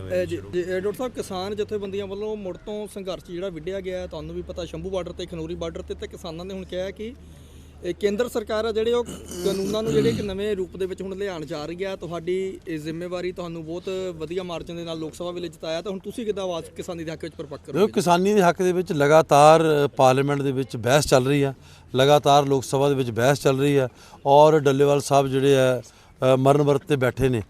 ਨਵੇਂ ਡਾਕਟਰ ਸਾਹਿਬ ਕਿਸਾਨ ਜਥੇਬੰਦੀਆਂ ਵੱਲੋਂ ਮੁੜ ਤੋਂ ਸੰਘਰਸ਼ ਜਿਹੜਾ ਵਿੱਢਿਆ ਗਿਆ ਤੁਹਾਨੂੰ ਵੀ ਪਤਾ ਸ਼ੰਭੂ ਬਾਰਡਰ ਤੇ ਖਨੌਰੀ ਬਾਰਡਰ ਤੇ ਤੇ ਕਿਸਾਨਾਂ ਨੇ ਹੁਣ ਕਿਹਾ ਕਿ ਇਹ ਕੇਂਦਰ ਸਰਕਾਰ ਆ ਜਿਹੜੇ ਉਹ ਕਾਨੂੰਨਾਂ ਨੂੰ ਜਿਹੜੇ ਇੱਕ ਨਵੇਂ ਰੂਪ ਦੇ ਵਿੱਚ ਹੁਣ ਲਿਆਉਣ ਜਾ ਰਹੀ ਹੈ ਤੁਹਾਡੀ ਇਹ ਜ਼ਿੰਮੇਵਾਰੀ ਤੁਹਾਨੂੰ ਬਹੁਤ ਵਧੀਆ ਮਾਰਜਨ ਦੇ ਨਾਲ ਲੋਕ ਸਭਾ ਵੇਲੇ ਜਿਤਾਇਆ ਤਾਂ ਹੁਣ ਤੁਸੀਂ ਕਿੱਦਾਂ ਆਵਾਜ਼ ਕਿਸਾਨੀ ਦੇ ਹੱਕ ਵਿੱਚ ਪਰਪੱਕ ਦੇਖੋ ਕਰੋਗੇ ਕਿਸਾਨੀ ਦੇ ਹੱਕ ਦੇ ਵਿੱਚ ਲਗਾਤਾਰ ਪਾਰਲੀਮੈਂਟ ਦੇ ਵਿੱਚ ਬਹਿਸ ਚੱਲ ਰਹੀ ਆ ਲਗਾਤਾਰ ਲੋਕ ਸਭਾ ਦੇ ਵਿੱਚ ਬਹਿਸ ਚੱਲ ਰਹੀ ਆ ਔਰ ਡੱਲੇਵਾਲ ਸਾਹਿਬ ਜਿਹੜੇ ਆ ਮਰਨ ਵਰਤ ਤੇ ਬੈਠੇ ਨੇ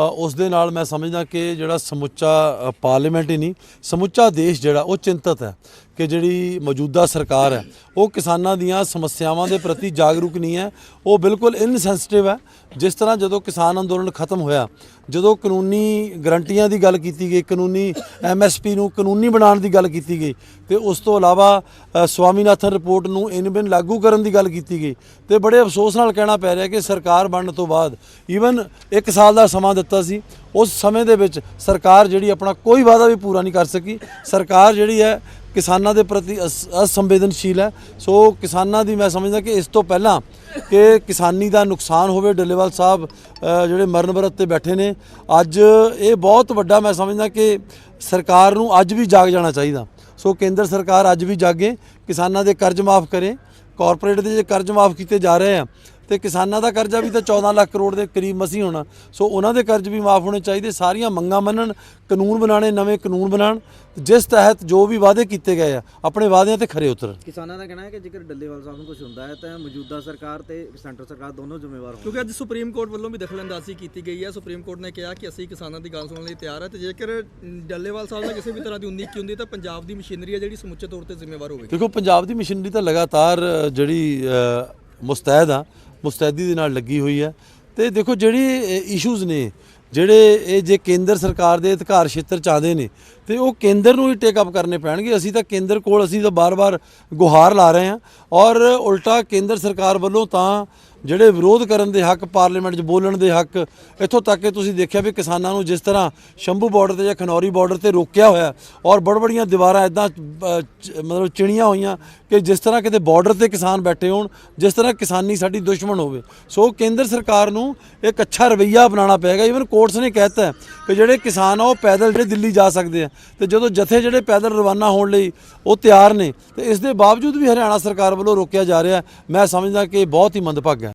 ਉਸ ਦੇ ਨਾਲ ਮੈਂ ਸਮਝਦਾ ਕਿ ਜਿਹੜਾ ਸਮੁੱਚਾ ਪਾਰਲੀਮੈਂਟ ਹੀ ਨਹੀਂ, ਸਮੁੱਚਾ ਦੇਸ਼ ਜਿਹੜਾ, ਉਹ ਚਿੰਤਤ ਹੈ। ਕਿ ਜਿਹੜੀ ਮੌਜੂਦਾ ਸਰਕਾਰ ਹੈ, ਉਹ ਕਿਸਾਨਾਂ ਦੀਆਂ ਸਮੱਸਿਆਵਾਂ ਦੇ ਪ੍ਰਤੀ ਜਾਗਰੂਕ ਨਹੀਂ ਹੈ। ਉਹ ਬਿਲਕੁਲ ਇਨਸੈਂਸਿਟਿਵ ਹੈ। ਜਿਸ ਤਰ੍ਹਾਂ ਜਦੋਂ ਕਿਸਾਨ ਅੰਦੋਲਨ ਖਤਮ ਹੋਇਆ, ਜਦੋਂ ਕਾਨੂੰਨੀ ਗਰੰਟੀਆਂ ਦੀ ਗੱਲ ਕੀਤੀ ਗਈ, ਕਾਨੂੰਨੀ ਐਮਐਸਪੀ ਨੂੰ ਕਾਨੂੰਨੀ ਬਣਾਉਣ ਦੀ ਗੱਲ ਕੀਤੀ ਗਈ, ਤੇ ਉਸ ਤੋਂ ਇਲਾਵਾ ਸਵਾਮੀਨਾਥਨ ਰਿਪੋਰਟ ਨੂੰ ਇਨ ਬਿਨ ਲਾਗੂ ਕਰਨ ਦੀ ਗੱਲ ਕੀਤੀ ਗਈ, ਤੇ ਬੜੇ ਅਫਸੋਸ ਨਾਲ ਕਹਿਣਾ ਪੈ ਰਿਹਾ ਕਿ ਸਰਕਾਰ ਬਣਨ ਤੋਂ ਬਾਅਦ ਈਵਨ 1 ਸਾਲ ਦਾ ਸਮਾਂ ਦਿੱਤਾ ਸੀ, ਉਸ ਸਮੇਂ ਦੇ ਵਿੱਚ ਸਰਕਾਰ ਜਿਹੜੀ ਆਪਣਾ ਕੋਈ ਵਾਅਦਾ ਵੀ ਪੂਰਾ ਨਹੀਂ ਕਰ ਸਕੀ। ਸਰਕਾਰ ਜਿਹੜੀ ਹੈ ਕਿਸਾਨਾਂ ਦੇ ਪ੍ਰਤੀ ਅਸ- ਅਸੰਵੇਦਨਸ਼ੀਲ ਹੈ। ਸੋ ਕਿਸਾਨਾਂ ਦੀ ਮੈਂ ਸਮਝਦਾ ਕਿ ਇਸ ਤੋਂ ਪਹਿਲਾਂ ਕਿ ਕਿਸਾਨੀ ਦਾ ਨੁਕਸਾਨ ਹੋਵੇ, ਡੱਲੇਵਾਲ ਸਾਹਿਬ ਜਿਹੜੇ ਮਰਨ ਵਰਤ ਤੇ ਬੈਠੇ ਨੇ, ਅੱਜ ਇਹ ਬਹੁਤ ਵੱਡਾ ਮੈਂ ਸਮਝਦਾ ਕਿ ਸਰਕਾਰ ਨੂੰ ਅੱਜ ਵੀ ਜਾਗ ਜਾਣਾ ਚਾਹੀਦਾ। ਸੋ ਕੇਂਦਰ ਸਰਕਾਰ ਅੱਜ ਵੀ ਜਾਗੇ, ਕਿਸਾਨਾਂ ਦੇ ਕਰਜ਼ ਮਾਫ ਕਰੇ, ਕਾਰਪੋਰੇਟ ਦੇ ਜੇ ਕਰਜ਼ ਮਾਫ ਕੀਤੇ ਜਾ ਰਹੇ ਆ ਤੇ ਕਿਸਾਨਾਂ ਦਾ ਕਰਜ਼ਾ ਵੀ ਤਾਂ 14 ਲੱਖ ਕਰੋੜ ਦੇ ਕਰੀਬ ਮਸੀ ਹੋਣਾ। ਸੋ ਉਹਨਾਂ ਦੇ ਕਰਜ਼ ਵੀ ਮਾਫ ਹੋਣੇ ਚਾਹੀਦੇ ਸਾਰੀਆਂ ਮੰਗਾਂ ਮੰਨਣ ਕਾਨੂੰਨ ਬਣਾਣੇ ਨਵੇਂ ਕਾਨੂੰਨ ਬਣਾਉਣ ਜਿਸ ਤਹਿਤ ਜੋ ਵੀ ਵਾਅਦੇ ਕੀਤੇ ਗਏ ਆ ਆਪਣੇ ਵਾਅਦਿਆਂ ਤੇ ਖਰੇ ਉਤਰਨ। ਕਿਸਾਨਾਂ ਦਾ ਕਹਿਣਾ ਹੈ ਕਿ ਜੇਕਰ ਡੱਲੇਵਾਲ ਸਾਹਿਬ ਨੂੰ ਕੁਝ ਹੁੰਦਾ ਹੈ ਤਾਂ ਮੌਜੂਦਾ ਸਰਕਾਰ ਤੇ ਸੈਂਟਰ ਸਰਕਾਰ ਦੋਨੋਂ ਜ਼ਿੰਮੇਵਾਰ ਹੋਣ ਕਿਉਂਕਿ ਅੱਜ ਸੁਪਰੀਮ ਕੋਰਟ ਵੱਲੋਂ ਵੀ ਦਖਲਅੰਦਾਜ਼ੀ ਕੀਤੀ ਗਈ ਹੈ। ਸੁਪਰੀਮ ਕੋਰਟ ਨੇ ਕਿਹਾ ਕਿ ਅਸੀਂ ਕਿਸਾਨਾਂ ਦੀ ਗੱਲ ਸੁਣਨ ਲਈ ਤਿਆਰ ਹੈ ਤੇ ਜੇਕਰ ਡੱਲੇਵਾਲ ਸਾਹਿਬ ਨਾਲ ਕਿਸੇ ਵੀ ਤਰ੍ਹਾਂ ਦੀ ਉਨੀ ਕੀ ਹੁੰਦੀ ਤਾਂ ਪੰਜਾਬ ਦੀ ਮਸ਼ੀਨਰੀ ਹੈ ਜਿਹੜੀ ਸਮੁੱਚੇ ਤੌਰ ਤੇ ਜ਼ਿੰਮੇਵਾਰ ਹੋਵੇਗੀ। ਦੇਖੋ ਪੰਜਾਬ ਦੀ ਮਸ਼ੀਨਰੀ ਤਾਂ ਲਗਾਤਾਰ ਜਿਹੜੀ ਮੁਸਤੈਦ ਆ ਮੁਸਤੈਦੀ ਦੇ ਨਾਲ ਲੱਗੀ ਹੋਈ ਹੈ। ਤੇ ਦੇਖੋ ਜਿਹੜੇ ਇਸ਼ੂਜ਼ ਨੇ, ਜਿਹੜੇ ਇਹ ਜੇ ਕੇਂਦਰ ਸਰਕਾਰ ਦੇ ਅਧਿਕਾਰ ਖੇਤਰ ਚ ਆਉਂਦੇ ਨੇ, ਤੇ ਉਹ ਕੇਂਦਰ ਨੂੰ ਹੀ ਟੇਕ ਅਪ ਕਰਨੇ ਪੈਣਗੇ। ਅਸੀਂ ਤਾਂ ਕੇਂਦਰ ਕੋਲ ਅਸੀਂ ਤਾਂ ਬਾਰ-ਬਾਰ ਗੁਹਾਰ ਲਾ ਰਹੇ ਹਾਂ। ਔਰ ਉਲਟਾ ਕੇਂਦਰ ਸਰਕਾਰ ਵੱਲੋਂ ਤਾਂ ਜਿਹੜੇ ਵਿਰੋਧ ਕਰਨ ਦੇ ਹੱਕ, ਪਾਰਲੀਮੈਂਟ 'ਚ ਬੋਲਣ ਦੇ ਹੱਕ, ਇੱਥੋਂ ਤੱਕ ਕਿ ਤੁਸੀਂ ਦੇਖਿਆ ਵੀ ਕਿਸਾਨਾਂ ਨੂੰ ਜਿਸ ਤਰ੍ਹਾਂ ਸ਼ੰਭੂ ਬਾਰਡਰ ਤੇ ਜਾਂ ਖਨੌਰੀ ਬਾਰਡਰ ਤੇ ਰੋਕਿਆ ਹੋਇਆ, ਔਰ ਬੜ ਬੜੀਆਂ ਦੀਵਾਰਾਂ ਇਦਾਂ ਮਤਲਬ ਚਿਣੀਆਂ ਹੋਈਆਂ ਕਿ ਜਿਸ ਤਰ੍ਹਾਂ ਕਿਤੇ ਬਾਰਡਰ ਤੇ ਕਿਸਾਨ ਬੈਠੇ ਹੋਣ, ਜਿਸ ਤਰ੍ਹਾਂ ਕਿਸਾਨੀ ਸਾਡੀ ਦੁਸ਼ਮਣ ਹੋਵੇ। ਸੋ ਕੇਂਦਰ ਸਰਕਾਰ ਨੂੰ ਇੱਕ ਅੱਛਾ ਰਵੱਈਆ ਅਪਣਾਉਣਾ ਪਏਗਾ। ਈਵਨ ਕੋਰਟਸ ਨੇ ਕਹਿਤਾ ਹੈ ਕਿ ਜਿਹੜੇ ਕਿਸਾਨ ਆ, ਉਹ ਪੈਦਲ ਜਿਹੜੇ ਦਿੱਲੀ ਜਾ ਸਕਦੇ ਆ। ਤੇ ਜਦੋਂ ਜਥੇ ਜਿਹੜੇ ਪੈਦਲ ਰਵਾਨਾ ਹੋਣ ਲਈ ਉਹ ਤਿਆਰ ਨੇ, ਤੇ ਇਸ ਦੇ ਬਾਵਜੂਦ ਵੀ ਹਰਿਆਣਾ ਸਰਕਾਰ ਵੱਲੋਂ ਰੋਕਿਆ ਜਾ ਰਿਹਾ ਮੈਂ ਸਮਝਦਾ ਕਿ ਇਹ ਬਹੁਤ ਹੀ ਮੰਦਭਾਗਾ ਹੈ।